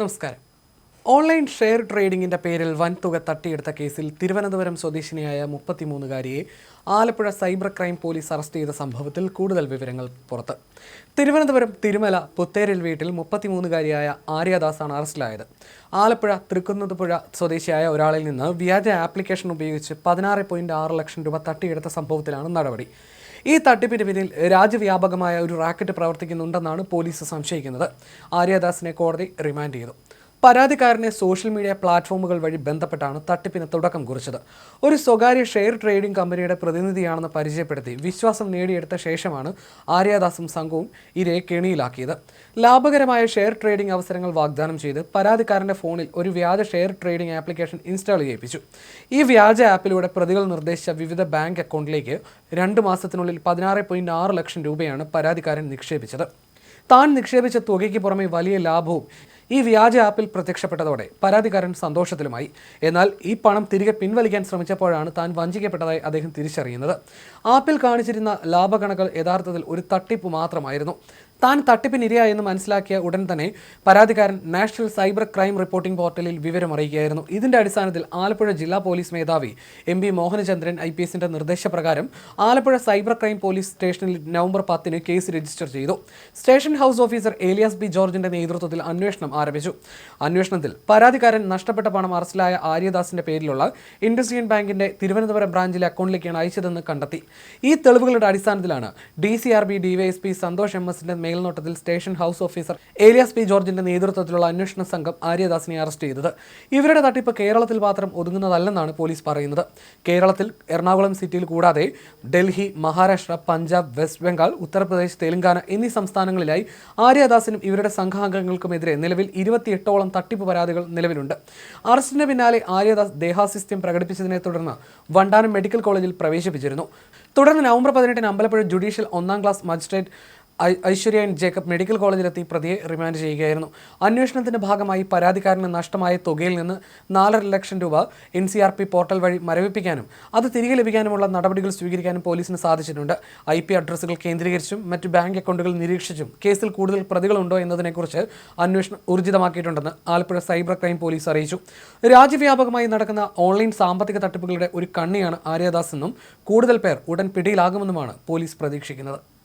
നമസ്കാരം. Online share ട്രേഡിംഗിന്റെ പേരിൽ വൻതുക തട്ടിയെടുത്ത കേസിൽ തിരുവനന്തപുരം സ്വദേശിനിയായ മുപ്പത്തിമൂന്നുകാരിയെ Alappuzha cyber crime police arrest ചെയ്ത സംഭവത്തിൽ കൂടുതൽ വിവരങ്ങൾ പുറത്ത്. തിരുവനന്തപുരം തിരുമല പുത്തേരിൽ വീട്ടിൽ മുപ്പത്തിമൂന്നുകാരിയായ ആര്യദാസാണ് അറസ്റ്റിലായത്. ആലപ്പുഴ തൃക്കുന്നതുപുഴ സ്വദേശിയായ ഒരാളിൽ നിന്ന് വ്യാജ ആപ്ലിക്കേഷൻ ഉപയോഗിച്ച് പതിനാറ് ലക്ഷം രൂപ തട്ടിയെടുത്ത സംഭവത്തിലാണ് നടപടി. ഈ തട്ടിപ്പിന് പിന്നിൽ രാജ്യവ്യാപകമായ ഒരു റാക്കറ്റ് പ്രവർത്തിക്കുന്നുണ്ടെന്നാണ് പോലീസ് സംശയിക്കുന്നത്. ആര്യദാസിനെ കോടതി റിമാൻഡ് ചെയ്തു. പരാതിക്കാരനെ സോഷ്യൽ മീഡിയ പ്ലാറ്റ്ഫോമുകൾ വഴി ബന്ധപ്പെട്ടാണ് തട്ടിപ്പിന് തുടക്കം കുറിച്ചത്. ഒരു സ്വകാര്യ ഷെയർ ട്രേഡിംഗ് കമ്പനിയുടെ പ്രതിനിധിയാണെന്ന് പരിചയപ്പെടുത്തി വിശ്വാസം നേടിയെടുത്ത ശേഷമാണ് ആര്യാദാസും സംഘവും ഇരയെ കെണിയിലാക്കിയത് ലാഭകരമായ ഷെയർ ട്രേഡിംഗ് അവസരങ്ങൾ വാഗ്ദാനം ചെയ്ത് പരാതിക്കാരന്റെ ഫോണിൽ ഒരു വ്യാജ ഷെയർ ട്രേഡിംഗ് ആപ്ലിക്കേഷൻ ഇൻസ്റ്റാൾ ചെയ്യിപ്പിച്ചു. ഈ വ്യാജ ആപ്പിലൂടെ പ്രതികൾ നിർദ്ദേശിച്ച വിവിധ ബാങ്ക് അക്കൗണ്ടിലേക്ക് രണ്ട് മാസത്തിനുള്ളിൽ പതിനാറ് പോയിന്റ് ആറ് ലക്ഷം രൂപയാണ് പരാതിക്കാരൻ നിക്ഷേപിച്ചത്. താൻ നിക്ഷേപിച്ച തുകയ്ക്ക് പുറമെ വലിയ ലാഭവും ഈ വ്യാജ ആപ്പിൽ പ്രത്യക്ഷപ്പെട്ടതോടെ പരാതിക്കാരൻ സന്തോഷത്തിലുമായി. എന്നാൽ ഈ പണം തിരികെ പിൻവലിക്കാൻ ശ്രമിച്ചപ്പോഴാണ് താൻ വഞ്ചിക്കപ്പെട്ടതായി അദ്ദേഹം തിരിച്ചറിയുന്നത്. ആപ്പിൽ കാണിച്ചിരുന്ന ലാഭകണക്കുകൾ യഥാർത്ഥത്തിൽ ഒരു തട്ടിപ്പ് മാത്രമായിരുന്നു. താൻ തട്ടിപ്പിനിരയായെന്ന് മനസ്സിലാക്കിയ ഉടൻ തന്നെ പരാതിക്കാരൻ നാഷണൽ സൈബർ ക്രൈം റിപ്പോർട്ടിംഗ് പോർട്ടലിൽ വിവരം അറിയിക്കുകയായിരുന്നു. ഇതിന്റെ അടിസ്ഥാനത്തിൽ ആലപ്പുഴ ജില്ലാ പോലീസ് മേധാവി M P Mohanachandran I P എസിന്റെ നിർദ്ദേശപ്രകാരം ആലപ്പുഴ സൈബർ ക്രൈം പോലീസ് സ്റ്റേഷനിൽ നവംബർ പത്തിന് കേസ് രജിസ്റ്റർ ചെയ്തു. Station house officer Elias B ജോർജിന്റെ നേതൃത്വത്തിൽ അന്വേഷണം ആരംഭിച്ചു. അന്വേഷണത്തിൽ പരാതിക്കാരൻ നഷ്ടപ്പെട്ട പണം അറസ്റ്റിലായ ആര്യദാസിന്റെ പേരിലുള്ള ഇൻഡസ്ട്രിയൻ ബാങ്കിന്റെ തിരുവനന്തപുരം ബ്രാഞ്ചിലെ അക്കൗണ്ടിലേക്കാണ് അയച്ചതെന്ന് കണ്ടെത്തി. ഈ തെളിവുകളുടെ അടിസ്ഥാനത്തിലാണ് D C R B DYSP Santhosh M എസിന്റെ മേൽനോട്ടത്തിൽ station house officer Elias P ജോർജിന്റെ നേതൃത്വത്തിലുള്ള അന്വേഷണ സംഘം ആര്യദാസിനെ അറസ്റ്റ് ചെയ്തത്. ഇവരുടെ തട്ടിപ്പ് കേരളത്തിൽ മാത്രം ഒതുങ്ങുന്നതല്ലെന്നാണ് പോലീസ് പറയുന്നത്. കേരളത്തിൽ എറണാകുളം സിറ്റിയിൽ കൂടാതെ ഡൽഹി മഹാരാഷ്ട്ര പഞ്ചാബ് വെസ്റ്റ് ബംഗാൾ ഉത്തർപ്രദേശ് തെലങ്കാന എന്നീ സംസ്ഥാനങ്ങളിലായി ആര്യദാസിനും ഇവരുടെ സംഘാംഗങ്ങൾക്കുമെതിരെ നിലവിൽ ഇരുപത്തിയെട്ടോളം തട്ടിപ്പ് പരാതികൾ നിലവിലുണ്ട്. അറസ്റ്റിന് പിന്നാലെ ആര്യദാസ് ദേഹാസ്യസ്ഥ്യം പ്രകടിപ്പിച്ചതിനെ തുടർന്ന് വണ്ടാനം മെഡിക്കൽ കോളേജിൽ പ്രവേശിപ്പിച്ചിരുന്നു. തുടർന്ന് നവംബർ പതിനെട്ടിന് അമ്പലപ്പുഴ ജുഡീഷ്യൽ ഒന്നാം class magistrate Aishwarya N Jacob medical കോളേജിലെത്തി പ്രതിയെ റിമാൻഡ് ചെയ്യുകയായിരുന്നു. അന്വേഷണത്തിന്റെ ഭാഗമായി പരാതിക്കാരന് നഷ്ടമായ തുകയിൽ നിന്ന് നാലര ലക്ഷം രൂപ N C R P portal വഴി മരവിപ്പിക്കാനും അത് തിരികെ ലഭിക്കാനുമുള്ള നടപടികൾ സ്വീകരിക്കാനും പോലീസിന് സാധിച്ചിട്ടുണ്ട്. ഐ പി അഡ്രസ്സുകൾ കേന്ദ്രീകരിച്ചും മറ്റ് ബാങ്ക് അക്കൗണ്ടുകൾ നിരീക്ഷിച്ചും കേസിൽ കൂടുതൽ പ്രതികളുണ്ടോ എന്നതിനെക്കുറിച്ച് അന്വേഷണം ഊർജിതമാക്കിയിട്ടുണ്ടെന്ന് ആലപ്പുഴ സൈബർ ക്രൈം പോലീസ് അറിയിച്ചു. രാജ്യവ്യാപകമായി നടക്കുന്ന ഓൺലൈൻ സാമ്പത്തിക തട്ടിപ്പുകളുടെ ഒരു കണ്ണിയാണ് ആര്യദാസ് എന്നും കൂടുതൽ പേർ ഉടൻ പിടിയിലാകുമെന്നുമാണ് പോലീസ് പ്രതീക്ഷിക്കുന്നത്.